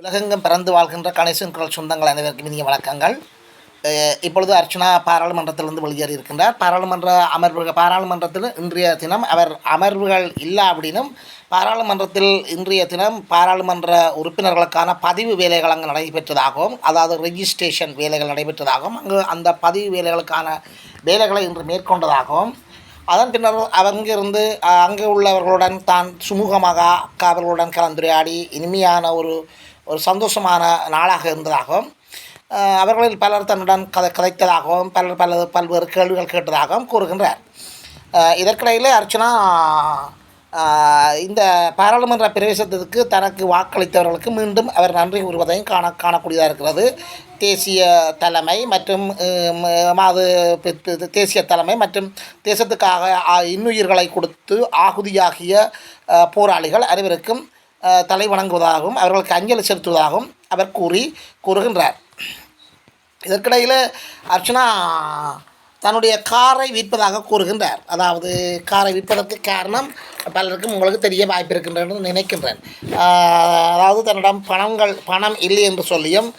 உலகெங்கும் பிறந்து வாழ்கின்ற கணேசன் குரல் சொந்தங்கள் அனைவருக்கும் இனிய வணக்கங்கள். இப்பொழுது அர்ச்சனா பாராளுமன்றத்திலிருந்து வெளியேறி இருக்கின்றார். பாராளுமன்ற அமர்வு பாராளுமன்றத்தில் இன்றைய தினம் அவர் அமர்வுகள் இல்லை அப்படின்னும் பாராளுமன்றத்தில் இன்றைய தினம் பாராளுமன்ற உறுப்பினர்களுக்கான பதிவு வேலைகள் அங்கு நடைபெற்றதாகவும் அதாவது ரெஜிஸ்ட்ரேஷன் வேலைகள் நடைபெற்றதாகவும் அங்கு அந்த பதிவு வேலைகளுக்கான வேலைகளை இன்று மேற்கொண்டதாகவும் அதன் பின்னர் அங்கிருந்து அங்கே உள்ளவர்களுடன் தான் சுமூகமாக அவர்களுடன் கலந்துரையாடி இனிமையான ஒரு ஒரு சந்தோஷமான நாளாக இருந்ததாகவும் அவர்களில் பலர் தன்னுடன் கதை கதைத்ததாகவும் பலர் பல பல்வேறு கேள்விகள் கேட்டதாகவும் கூறுகின்றார். இதற்கிடையில் அர்ச்சனா இந்த பாராளுமன்ற பிரவேசத்திற்கு தனக்கு வாக்களித்தவர்களுக்கு மீண்டும் அவர் நன்றி கூறுவதையும் காண காணக்கூடியதாக இருக்கிறது. தேசிய தலைமை மற்றும் மாது தேசிய தலைமை மற்றும் தேசத்துக்காக இன்னுயிர்களை கொடுத்து ஆகுதியாகிய போராளிகள் அனைவருக்கும் தலை வணங்குவதாகவும் அவர்களுக்கு அஞ்சலி செலுத்துவதாகவும் அவர் கூறி கூறுகின்றார். இதற்கிடையில் அர்ச்சனா தன்னுடைய காரை விற்பதாக கூறுகின்றார். அதாவது காரை விற்பதற்கு காரணம் பலருக்கும் உங்களுக்கு தெரிய வாய்ப்பு இருக்கின்றன நினைக்கின்றேன். அதாவது தன்னிடம் பணங்கள் பணம் இல்லை என்று சொல்லியும்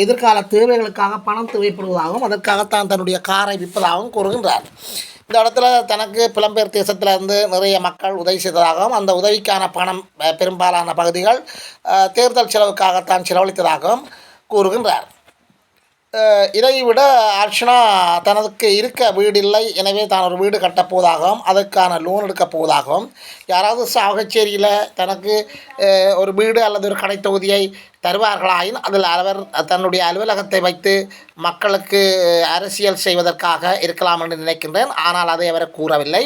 எதிர்கால தேவைகளுக்காக பணம் தேவைப்படுவதாகவும் அதற்காகத்தான் தன்னுடைய காரை விற்பதாகவும் கூறுகின்றார். இந்த இடத்துல தனக்கு புலம்பெயர் தேசத்தில் இருந்து நிறைய மக்கள் உதவி செய்ததாகவும் அந்த உதவிக்கான பணம் பெரும்பாலான பகுதிகள் தேர்தல் செலவுக்காகத்தான் செலவழித்ததாகவும் கூறுகின்றார். இதைவிட இதை விட அர்ச்சனா தனக்கு இருக்க வீடு இல்லை எனவே தான் ஒரு வீடு கட்டப் போவதாகவும் அதற்கான லோன் எடுக்கப் போவதாகவும் யாராவது சாகச்சேரியில் தனக்கு ஒரு வீடு அல்லது ஒரு கடை தொகுதியை தருவார்களாயின் அதில் அவர் தன்னுடைய அலுவலகத்தை வைத்து மக்களுக்கு அரசியல் செய்வதற்காக இருக்கலாம் என்று நினைக்கின்றேன். ஆனால் அதை அவர் கூறவில்லை.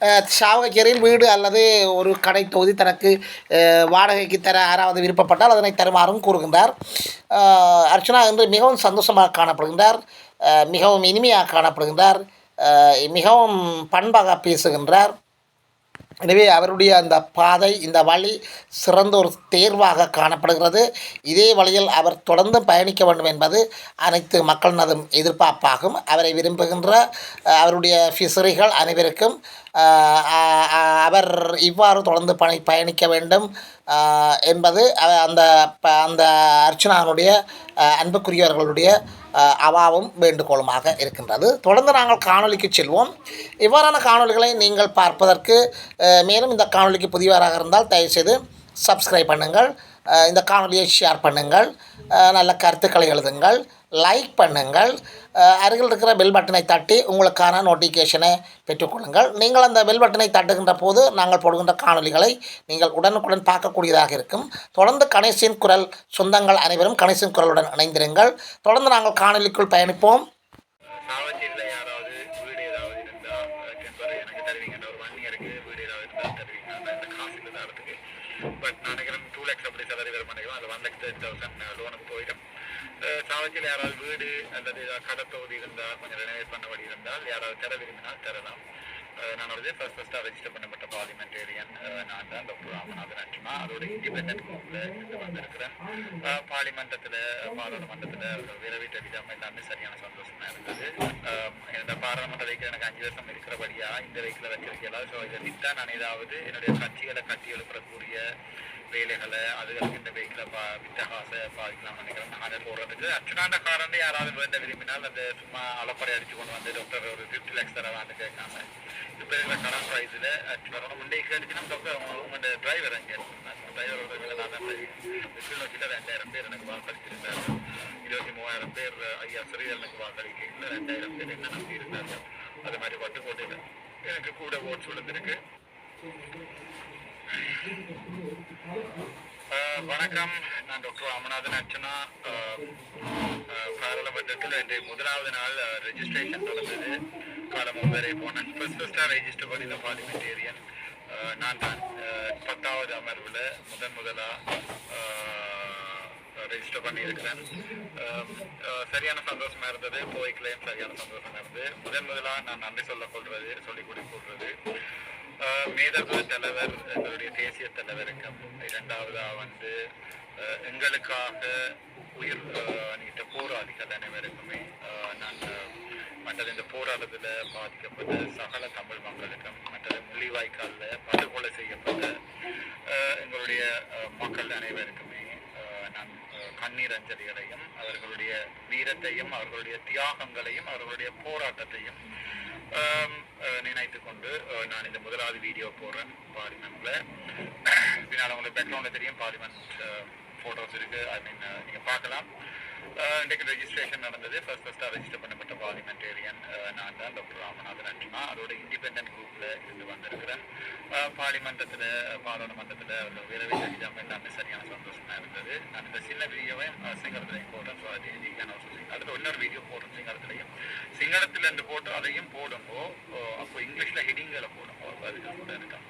அஹ், சாவகச்சேரியில் வீடு அல்லது ஒரு கடை தொகுதி தனக்கு வாடகைக்கு தர யாராவது விருப்பப்பட்டால் அதனை தருமாறும் கூறுகின்றார். அர்ச்சனா என்று மிகவும் சந்தோஷமாக காணப்படுகின்றார். மிகவும் இனிமையாக காணப்படுகின்றார். மிகவும் பண்பாக பேசுகின்றார். எனவே அவருடைய அந்த பாதை இந்த வழி சிறந்த ஒரு தேர்வாக காணப்படுகிறது. இதே வழியில் அவர் தொடர்ந்து பயணிக்க வேண்டும் என்பது அனைத்து மக்களினதும் எதிர்பார்ப்பாகும். அவரை விரும்புகின்ற அவருடைய ஃபிசரிகள் அனைவருக்கும் அவர் இவ்வாறு தொடர்ந்து பணி பயணிக்க வேண்டும் என்பது அந்த ப- அந்த அர்ச்சனானுடைய அன்புக்குரியவர்களுடைய அவாவும் வேண்டுகோளுமாக இருக்கின்றது. தொடர்ந்து நாங்கள் காணொளிக்கு செல்வோம். இவ்வாறான காணொளிகளை நீங்கள் பார்ப்பதற்கு மேலும் இந்த காணொளிக்கு புதியவராக இருந்தால் தயவுசெய்து சப்ஸ்கிரைப் பண்ணுங்கள். இந்த காணொலியை ஷேர் பண்ணுங்கள். நல்ல கருத்துக்களை எழுதுங்கள். லைக் பண்ணுங்கள். அருகில் இருக்கிற பெல் பட்டனை தட்டி உங்களுக்கான நோட்டிஃபிகேஷனை பெற்றுக்கொள்ளுங்கள். நீங்கள் அந்த பெல் பட்டனை தட்டுகின்ற போது நாங்கள் போடுகின்ற காணொலிகளை நீங்கள் உடனுக்குடன் பார்க்கக்கூடியதாக இருக்கும். தொடர்ந்து கணேசின் குரல் சொந்தங்கள் அனைவரும் கணேசின் குரலுடன் இணைந்திருங்கள். தொடர்ந்து நாங்கள் காணொலிக்குள் பயணிப்போம். பட் நான் நினைக்கிறேன் டூ லேக்ஸ் அப்படி சேலரி வர மாட்டேங்கிறோம் அது one lakh thirty thousand loan சாலையில் யாராவது வீடு அல்லது ஏதாவது கடை தொகுதி இருந்தால் கொஞ்சம் ரெனவேட் பண்ண வழி இருந்தால் யாராவது தர விரும்பினால் தரலாம். நான் வந்து ஃபர்ஸ்ட் ஃபர்ஸ்ட்டாக ரெஜிஸ்டர் பண்ணப்பட்ட பார்லிமெண்டேரியன் நான் தான் டாக்டர் ராமநாதன் அச்சுமா அதோட இண்டிபெண்டன்ட் குரூப்பில் இருந்து வந்திருக்கிறேன். அஹ் பார்லிமெண்டத்தில் பாராளுமன்றத்தில் விரைவிட்ட விதம் எல்லாமே சரியான சந்தோஷமாக இருந்தது. இந்த பாராளுமன்ற வைக்கிற எனக்கு அஞ்சு வருஷம் இருக்கிறபடியா இந்த வைக்கில் வச்சிருக்கலாம் ஸோ இதை விட்டா நான் ஏதாவது என்னுடைய கட்சிகளை கட்டி எழுப்புறக்கூடிய வேலைகளை அதுகளுக்கு இந்த வெஹிக்கில் பா வித்தகாச பாதிக்கலாம் நினைக்கிறேன். அதை போடுறதுக்கு அச்சுனாண்ட காரண்டு யாராவது வேண்ட விரும்பினால் அந்த சும்மா அளப்படை அடிச்சு கொண்டு வந்து டாக்டர் ஒரு ஃபிஃப்டி லேக்ஸ் தரவான்னு கேட்காம இப்போ இருக்கிற கடன் ப்ரைஸில் வரணும் முன்னே கேட்டுச்சுன்னா டாக்டர் உங்களோட டிரைவர் அங்கே டிரைவரோட விலை நான் தான் கிலோமீட்டர் ரெண்டாயிரம் பேர் எனக்கு வாக்களிச்சிருந்தார் இருபத்தி மூவாயிரம் பேர் ஐயா சிறிதரனுக்கு இல்லை ரெண்டாயிரம் பேர் என்ன நம்பி இருந்தாங்க. அது மாதிரி பட்டு போட்டு எனக்கு கூட ஓட்ஸ் விழுந்திருக்கு வணக்கம். நான் டாக்டர் ராமநாதன் அர்ச்சனா. பாராளுமன்றத்தில் இன்றைய முதலாவது நாள் ரெஜிஸ்ட்ரேஷன் நடந்தது காலம் ஒன்பதரை போனேன் ஃபர்ஸ்ட் ஃபர்ஸ்டாக ரெஜிஸ்டர் பண்ணின பார்லிமெண்டேரியன் நான் தான். பத்தாவது அமர்வில் முதன் முதலாக ரெஜிஸ்டர் பண்ணியிருக்கிறேன். சரியான சந்தோஷமா இருந்தது. போய்க்கலையும் சரியான சந்தோஷமா இருந்தது. முதன் முதலாக நான் நன்றி சொல்ல கொள்வது சொல்லிக் கொடுக்கிறது கொள்வது மேதகு தலைவர் எங்களுடைய தேசிய தலைவருக்கும் இரண்டாவதாக வந்து எங்களுக்காக உயிர் நீட்ட போராளிகள் அனைவருக்குமே நான் மற்றது இந்த போராட்டத்தில் பாதிக்கப்பட்ட சகல தமிழ் மக்களுக்கும் மற்றது முள்ளிவாய்க்காலில் படுகொலை செய்யப்பட்ட எங்களுடைய மக்கள் அனைவருக்குமே நான் கண்ணீர் அஞ்சலிகளையும் அவர்களுடைய வீரத்தையும் அவர்களுடைய தியாகங்களையும் அவர்களுடைய போராட்டத்தையும் நினைத்து கொண்டு நான் இந்த முதலாவது வீடியோ போடுறேன். பார்லிமெண்ட்ல பின்னால் உங்களுக்கு பேக்ரவுண்ட்ல தெரியும். பார்லிமெண்ட் போட்டோஸ் இருக்கு. ஐ மீன் நீங்க பார்க்கலாம். இன்றைக்கு ரெஜிஸ்ட்ரேஷன் நடந்தது. ஃபர்ஸ்ட் ஃபர்ஸ்டாக ரெஜிஸ்டர் பண்ணப்பட்ட பார்லிமெண்டேரியன் நான் தான் டாக்டர் ராமநாதன் அர்ஜுனா. அதோட இண்டிபெண்டன்ட் குரூப்பில் இருந்து வந்திருக்கிறேன். அஹ், பாராளுமன்றத்தில் பாராளுமன்றத்துல அவர்கள் விரைவை எல்லாமே சரியான சந்தோஷமாக இருந்தது. நான் இந்த சின்ன வீடியோவையும் சிங்களத்திலையும் போட்டேன் ஸோ அதில் இன்னொரு வீடியோ போடும் சிங்களத்திலையும் சிங்களத்துல இருந்து போட்டு அதையும் போடும்போ அப்போ இங்கிலீஷ்ல ஹெடிங்களை போடும்போ அதுக்கு கூட இருக்கேன்.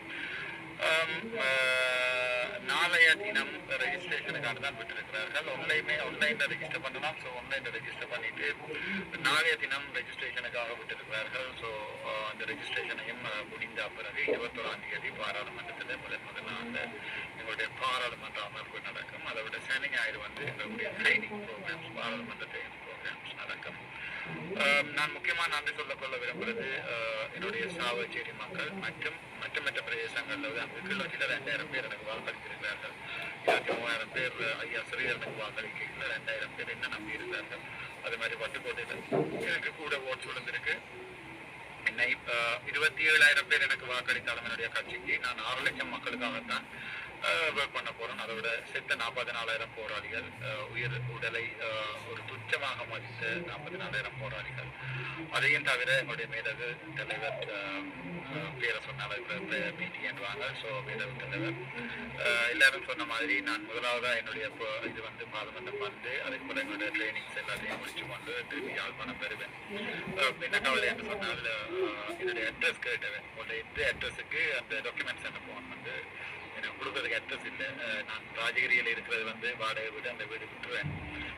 நாளைய தினம் ரெஜிஸ்ட்ரேஷனுக்காக தான் விட்டிருக்கிறார்கள் ஆன்லைனே ஆன்லைன்ல ரெஜிஸ்டர் பண்ணலாம். ஸோ ஆன்லைன்ல ரெஜிஸ்டர் பண்ணிட்டு நாளைய தினம் ரெஜிஸ்ட்ரேஷனுக்காக விட்டிருக்கிறார்கள் ஸோ அந்த ரெஜிஸ்ட்ரேஷனையும் முடிந்த பிறகு இருபத்தோராம் தேதி பாராளுமன்றத்தில் முதல் முதல்ல அந்த எங்களுடைய பாராளுமன்ற அமர்வு நடக்கும். அதை விட சனி ஞாயிறு வந்து எங்களுடைய ட்ரைனிங் ப்ரோக்ராம்ஸ் பாராளுமன்றத்தை ட்ரைனிங் ப்ரோக்ராம்ஸ் நடக்கும் ஆஹ், நான் முக்கியமாக நன்றி சொல்லக்கொள்ள விரும்புகிறது என்னுடைய சாவச்சேரி மக்கள் மற்றும் மற்ற மற்ற பிரதேசங்களில் வந்து அங்கு கிலோச்சில் ரெண்டாயிரம் பேர் எனக்கு வாக்களித்திருக்கிறார்கள். இருபத்தி மூவாயிரம் பேர் ஐயா ஸ்ரீதரனுக்கு வாக்களிக்கல ரெண்டாயிரம் பேர் என்ன நம்பி இருக்கிறார்கள் அது மாதிரி பட்டுக்கோட்டையில் எனக்கு கூட ஓட்ஸ் விழுந்திருக்கு. என்னை இருபத்தி ஏழாயிரம் பேர் எனக்கு வாக்களித்தாலும் என்னுடைய கட்சிக்கு நான் ஆறு லட்சம் மக்களுக்காகத்தான் ஒர்க் பண்ண அதை அதோட செத்த நாற்பத்தி நாலாயிரம் போராளிகள் உயிர் உடலை ஒரு துச்சமாக மதித்த நாற்பத்தி நாலாயிரம் போராளிகள். அதையும் தவிர என்னுடைய மேதகு தலைவர் பேரை சொன்னால பிடி ஸோ மேதகு தலைவர் எல்லாரும் சொன்ன மாதிரி நான் முதலாவதாக என்னுடைய இப்போ இது வந்து பாதமண்டம் வந்து அதுக்கு பிறகு எங்களுடைய ட்ரைனிங்ஸ் எல்லாத்தையும் முடிச்சு கொண்டு திரும்பி யாழ்ப்பாணம் பெறுவேன் என்ன கவலை என்று சொன்னால் என்னுடைய அட்ரஸ் கேட்டவன். உங்களுடைய இந்த அட்ரஸுக்கு அந்த டாக்குமெண்ட்ஸ் என்ன போன் வந்து அதுக்கு அட்ரஸ் இல்லை. நான் ராஜகிரியில் இருக்கிறது வந்து வாடகை வீடு அந்த வீடு விட்டுருவேன்.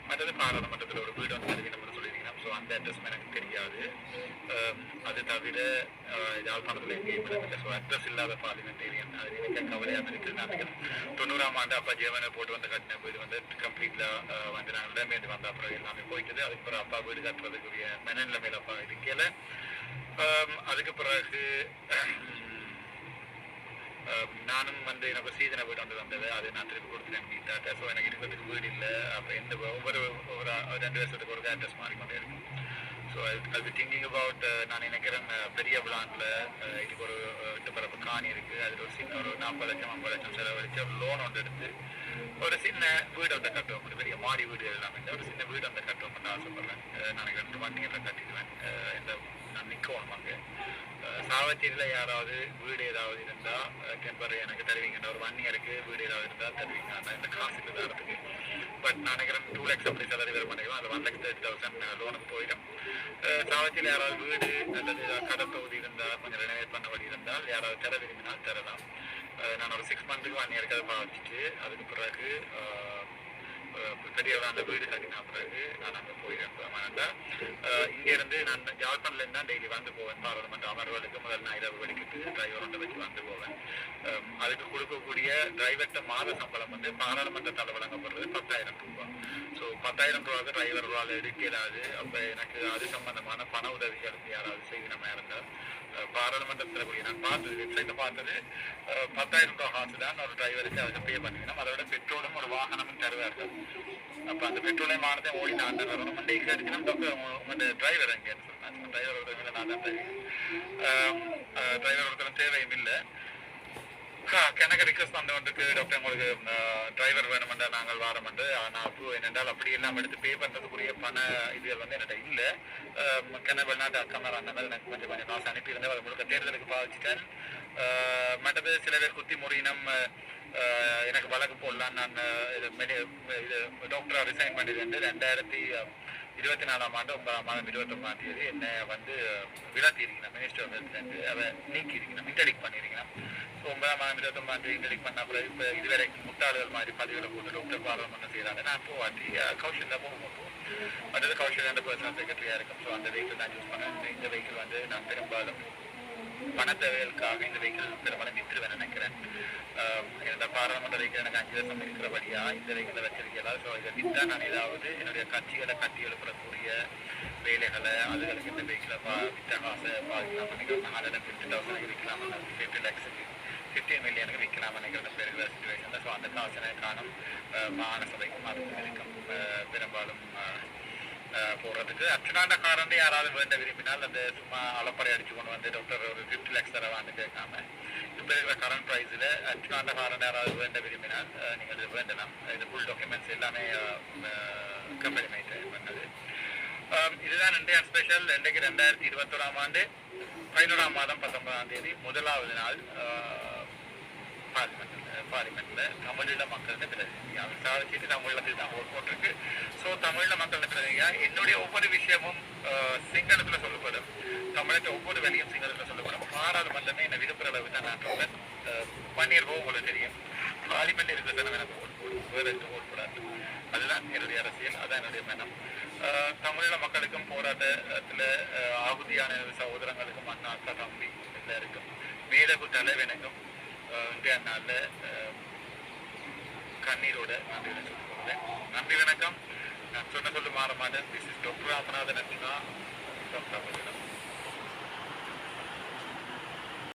மற்றது பாராளுமன்றத்தில் ஒரு வீடு வந்து அறிவிக்கணும்னு சொல்லியிருக்கீங்க ஸோ அந்த அட்ரஸ் எனக்கு தெரியாது. அது தவிர யாழ்ப்பாணத்தில் எங்கேயும் இல்லை ஸோ அட்ரஸ் இல்லாத பார்லிமெண்டேரியன் அது எனக்கு கவலையாக இருக்குது. நான் நினைக்கிறேன் தொண்ணூறாம் ஆண்டு அப்பா ஜீவனை போட்டு வந்து கட்டின வீடு வந்து கம்ப்ளீட்டாக வந்து நான் இடமேந்து வந்த அப்புறம் எல்லாமே போயிட்டது. அதுக்கப்புறம் அப்பா வீடு கட்டுறதுக்குரிய மனநிலைமையில் அப்பா இருக்கல அதுக்கு பிறகு நானும் வந்து எனக்கு சீசனை வீடு வந்து வந்தது அது நான் திருப்பி கொடுத்துட்டேன். வீட்டாட்ட ஸோ எனக்கு இருக்கிறதுக்கு வீடு இல்லை. அப்போ எந்த ஒவ்வொரு ஒரு ரெண்டு வருஷத்துக்கு ஒரு அட்ரஸ் மாறிக்கொண்டே இருக்கும். ஸோ அது திங்கிங் அபவுட் நான் நினைக்கிறேன் பெரிய பிளான்ல இதுக்கு ஒரு அஹ், எட்டு பரப்பு காணி இருக்கு. அதில் ஒரு சின்ன ஒரு நாற்பது லட்சம் ஐம்பது லட்சம் செலவழிச்சு ஒரு லோன் ஒன்று எடுத்து ஒரு சின்ன வீடு வந்து கட்டுவோம். ஒரு பெரிய மாடி வீடு எல்லாமே ஒரு சின்ன வீடு வந்து கட்டுவோம். ஆசைப்படுறேன் நான் ரெண்டு வண்டிகளில் கட்டிடுவேன் இந்த நான் நிற்கணும் அங்கே. சாவச்சேரியில் யாராவது வீடு ஏதாவது இருந்தால் டெம்பர் எனக்கு தருவீங்கன்ற ஒரு ஒன் இயருக்கு வீடு ஏதாவது இருந்தால் தருவீங்க. ஆனால் இந்த காசு இல்லை தரத்துக்கு. பட் நான் நினைக்கிறேன் டூ லேக்ஸ் அப்படி சேலரி வேறு பண்ணிக்கலாம் அது ஒன் லேக்ஸ் தேர்ட்டி தௌசண்ட் லோனுக்கு போயிடும். அஹ் சாவச்சேரியில் யாராவது வீடு அல்லது கடன் தொகுதி இருந்தால் கொஞ்சம் ரெனோவேட் பண்ண வழி இருந்தால் யாராவது தர விரும்பினால் தரலாம். நான் ஒரு சிக்ஸ் மந்த்துக்கு ஒன் இயருக்கு அதை பாவிச்சிட்டு அதுக்கு பிறகு பெரியவர் அந்த வீடு கட்டின பிறகு நான் அங்கே போயிடுவேன் இங்கேருந்து நான் யாழ்ப்பாணத்துலேருந்து இருந்தா டெய்லி வந்து போவேன் பாராளுமன்ற அமர்வுகளுக்கு முதல் நான் இரவு வரைக்கும் டிரைவரோட ஒன்று வச்சு வந்து போவேன் அதுக்கு கொடுக்கக்கூடிய டிரைவர்கிட்ட மாத சம்பளம் வந்து பாராளுமன்றத்தால் வழங்கப்படுறது பத்தாயிரம் ரூபாய் ஸோ பத்தாயிரம் ரூபாய்க்கு டிரைவர் ரூபாவில் இருக்கிறாது அப்போ எனக்கு அது சம்பந்தமான பண உதவிகள் யாராவது செய்யணுமா இருந்தால் பாராளுமன்றத்தில் போய் நான் பார்த்தது வெப்சைட்டில் பார்த்தது பத்தாயிரம் ரூபாய் காசு தான் ஒரு டிரைவருக்கு அதுக்கு பே பண்ணிக்கணும் அதோட பெட்ரோலும் ஒரு வாகனமும் தருவார்கள் அப்போ அந்த பெட்ரோலையும் ஆனதை ஓடி நான் தான் வரணும் மண்டே கேட்டுக்கணும் டாக்டர் உங்களோட டிரைவர் எங்கேன்னு சொன்னேன் டிரைவர் ஒருத்தர் நான் தான் டிரைவர் டிரைவர் ஒருத்தரும் தேவையும் இல்லை. எனக்கு ரிக்வஸ்ட் வந்தவங்களுக்கு டாக்டர் உங்களுக்கு டிரைவர் வேணுமெண்டா நாங்கள் வாரமெண்டு ஆனால் அப்போ என்னென்றால் அப்படி எல்லாம் எடுத்து பே பண்ணுறதுக்குரிய பண இதுகள் வந்து என்கிட்ட இல்லை. கன வெளிநாட்டு அக்கமர் அந்த மாதிரி எனக்கு கொஞ்சம் கொஞ்சம் காசு அனுப்பியிருந்தேன் அதை முழுக்க தேர்தலுக்கு பாதிச்சிட்டேன் மற்றபடி மற்றது சில பேர் குத்தி முறியினம் எனக்கு வழக்கு போடலாம் நான் இது மெடி- இது டாக்டராக ரிசைன் பண்ணியிருந்தேன் ரெண்டாயிரத்தி இருபத்தி நாலாம் ஆண்டு ஒன்பதாம் மாதம் இருபத்தொன்பதாம் தேதி என்னை வந்து விளாத்தி இருக்கணும் மினிஸ்டர் ஆஃப் ஹெல்த் அதை நீக்கி இருக்கணும் இன்டர்டிக் பண்ணியிருக்கணும் ஸோ ஒன்பதாம் மாதம் இருபத்தொன்பதாம் தேதி இன்டர்டிக் பண்ண அப்புறம் இப்போ இதுவரைக்கும் முட்டாள்கள் மாதிரி பதிவில் போட்டு டாக்டர் பாராளுமன்றம் செய்கிறாங்க நான் போவாட்டி கௌஷல்யா போகும்போது அடுத்தது கௌஷல்யா அந்த பர்சனல் செக்ரட்டரியாக இருக்கும் ஸோ அந்த வெஹிக்கிள் நான் யூஸ் பண்ணேன் இந்த வெஹிக்கிள் வந்து நான் பெரும்பாலும் பண தேவைகளுக்காக இந்த வெஹிக்கிள் பெரும்பாலும் விற்றுவேன் நினைக்கிறேன். ஆஹ் இந்த பாராளுமன்ற வெஹிக்கிள் எனக்கு அஞ்சு வருஷம் இருக்கிறபடியா இந்த வெஹிக்கிளை வச்சிருக்கலாம் ஸோ இதை விற்றா நான் ஏதாவது என்னுடைய கட்சிகளை கட்டி எழுப்பக்கூடிய வேலைகளை அதுகளுக்கு இந்த வெஹிக்கிளை பா விற்ற காசை பாதிக்கலாம் பண்ணிக்கலாம் ஹண்ட்ரட் அண்ட் ஃபிஃப்டி தௌசண்ட் விற்கலாம்? ஃபிஃப்டி லேக்ஸ் ஃபிஃப்டி மில்லியனுக்கு விற்கலாம் இல்லாமல் நினைக்கிற பேருக்கிற சுச்சுவேஷனில் ஸோ அந்த காசனை காணும் அஹ், மாகாண இருக்கும் பெரும்பாலும் போடுறதுக்கு அர்ச்சனாண்ட காரண்ட யாராவது வேண்ட விரும்பினால் அந்த சும்மா அளப்பறை அடிச்சு கொண்டு வந்து டாக்டர் ஒரு ஃபிஃப்டி லேக்ஸ் தரவான்னு கேட்காம இப்போ இருக்கிற கரண்ட் ப்ரைஸில் அர்ச்சனாண்ட காரண்ட யாராவது வேண்ட விரும்பினால் நீங்கள் இது வேண்டலாம் இது ஃபுல் டாக்குமெண்ட்ஸ் எல்லாமே கம்பெனி மைட் பண்ணது இதுதான் இந்தியா ஸ்பெஷல் இன்றைக்கு ரெண்டாயிரத்தி இருபத்தோராம் ஆண்டு பதினோராம் மாதம் பத்தொன்பதாம் தேதி முதலாவது நாள் பார்லிமெண்ட் பார்லிமெண்ட்ல தமிழீழ மக்களோட பிரதிநிதி. அவர் சாதிச்சுட்டு தமிழத்தில் தான் ஓட் போட்டிருக்கு. ஸோ தமிழீழ மக்களோட பிரதிநிதியா? என்னுடைய ஒவ்வொரு விஷயமும் ஆஹ், சிங்களத்துல சொல்லப்படும். தமிழகத்தை ஒவ்வொரு வேலையும் சிங்களத்துல சொல்லப்படும். பாராளுமன்றமே என்னை விரும்புகிற அளவு தான் நான் சொல்றேன். ஆஹ், உங்களுக்கு தெரியும். பார்லிமெண்ட் இருக்கிற தினம் எனக்கு ஓட் போடும். வேற எதுவும் ஓட் போடாது. அதுதான் என்னுடைய அரசியல். அதான் என்னுடைய மனம். ஆஹ், தமிழீழ மக்களுக்கும் போராட்டத்தில் ஆகுதியான சகோதரங்களுக்கும் அண்ணா அக்கா தம்பி எல்லாருக்கும் மேலகு தலைவனுக்கும் ஆஹ், இன்றைய நாளில் கண்ணீரோட நன்றி வணக்கம் கொள்கிறேன். நன்றி வணக்கம். நான் சொன்ன சொல்லு மாற மாட்டேன். திஸ் இஸ் டாக்டர் ராமநாதன் அப்படின்னா அர்ச்சனா